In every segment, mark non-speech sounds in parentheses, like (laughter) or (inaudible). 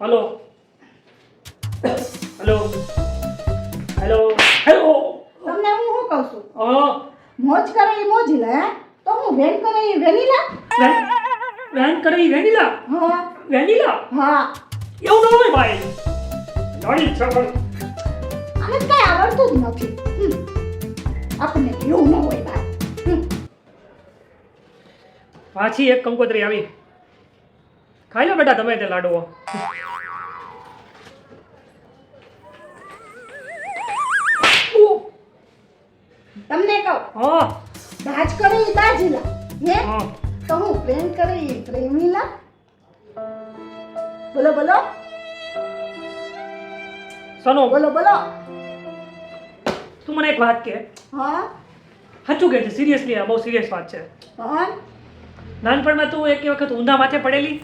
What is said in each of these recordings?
Hello hello hello hello તમને હું શું કહું છું? હા. મોજ કરે એ મોજ લે તો હું વેન કરે એ વેનીલા? વેન કરે એ વેનીલા? હા. વેનીલા? હા. એવું ન હોય ભાઈ. જાણી છે અમે આને કઈ આવડતું જ નથી. આપણે આપણને એવું ન હોય ભાઈ. પાછી એક કંકોત્રી આવી. ખાઈ લો બેટા તમે તે લાડુઓ. તમને કહું હા. દાજ કરે એ દાજીલા હે? તો હું પ્રેમ કરે એ પ્રેમીલા બોલો બોલો. સનો. બોલો બોલો. તું મને એક વાત કે. હા? સાચું કે છે? સિરિયસલી આ બહુ સિરિયસ વાત છે. હા? નાનપણમાં તું એક વખત ઊંધા માથે પડેલી?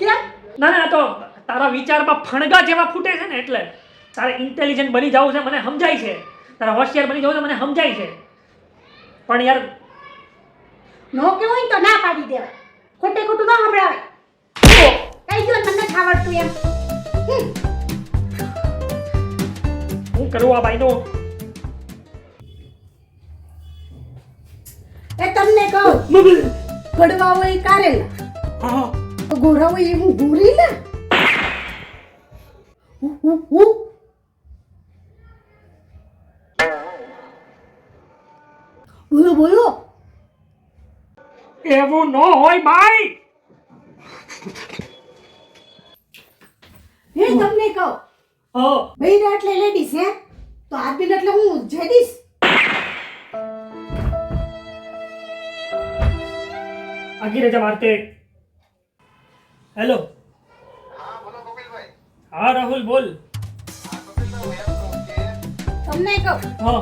કેમ ના ના તો તારા વિચારમાં ફણગા જેવા ફૂટે છે ને એટલે તારે ઇન્ટેલિજન્ટ બની જવું છે મને સમજાય છે. તારા હોશિયાર બની જવું છે મને સમજાય છે. પણ યાર નો કેવું હોય તો ના પાડી દેવાય. ખોટે ખોટું ના સંભળાવે કઈ ગયો તમને ખાવડતું એમ. હું કરું આ ભાઈનું એ તમને કહું કડવા હોય કારેલા. હા. ગોરા હોય એ હું ગોરી ના? હું હું હું બોલો બોલો. એવું ન હોય ભાઈ. હે તમને કહું. ભાઈ બૈરા એટલે લેડીસ હે? તો આદમીન એટલે હું જેડીસ આગી રજા મારતે. હેલો હા બોલો કપિલભાઈ હા રાહુલ બોલ હા કપિલભાઈ હું એમ કહું કે તમને કહું હા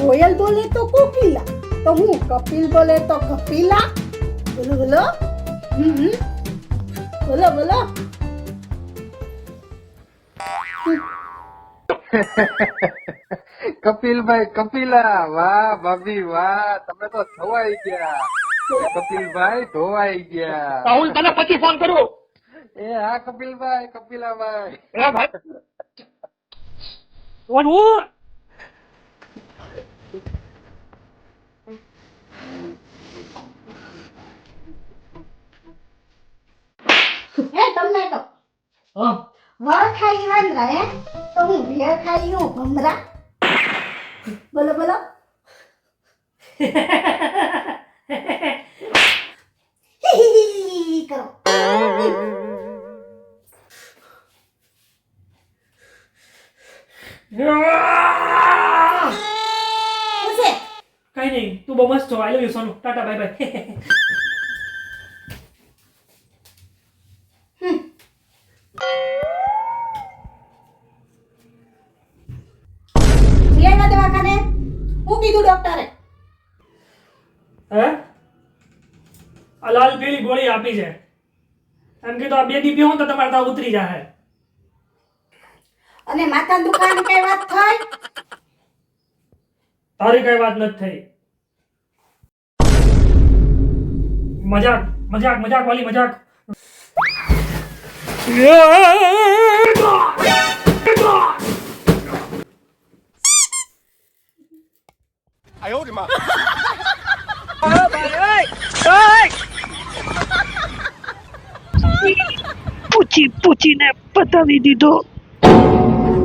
કોયલ બોલે તો કોકિલા તો હું કપિલ બોલે તો કપિલા બોલો બોલો હમ હમ. બોલો બોલો કપિલભાઈ કપિલા વાહ ભાભી વાહ તમે તો ધોવાઈ ગયા કપિલભાઈ ધોવાઈ ગયા રાહુલ તને પછી ફોન કરું એ હા કપિલભાઈ કપિલાભાઈ. એ ભાઈ. કોણ હું? હે તમને હા. વળ ખાઈ વાંદરા હે તો હું વેર ખાઈ હું ભમરા. બોલો બોલો. (laughs) કઈ નહીં તું બહુ મસ્ત છો. I love you Sonu. Tata bye bye દવાખાને હું કીધું ડોક્ટરે હે? આ લાલ પીળી ગોળી આપી છે. એમ કીધું આ બે દી પીવો તો તમારે તાવ ઉતરી જાય અને માતા દુકાન કઈ વાત થઈ? તારી કઈ વાત નથી થઈ. મજાક મજાક મજાક વાલી મજાક. પૂછી પૂછીને પતાવી દીધો.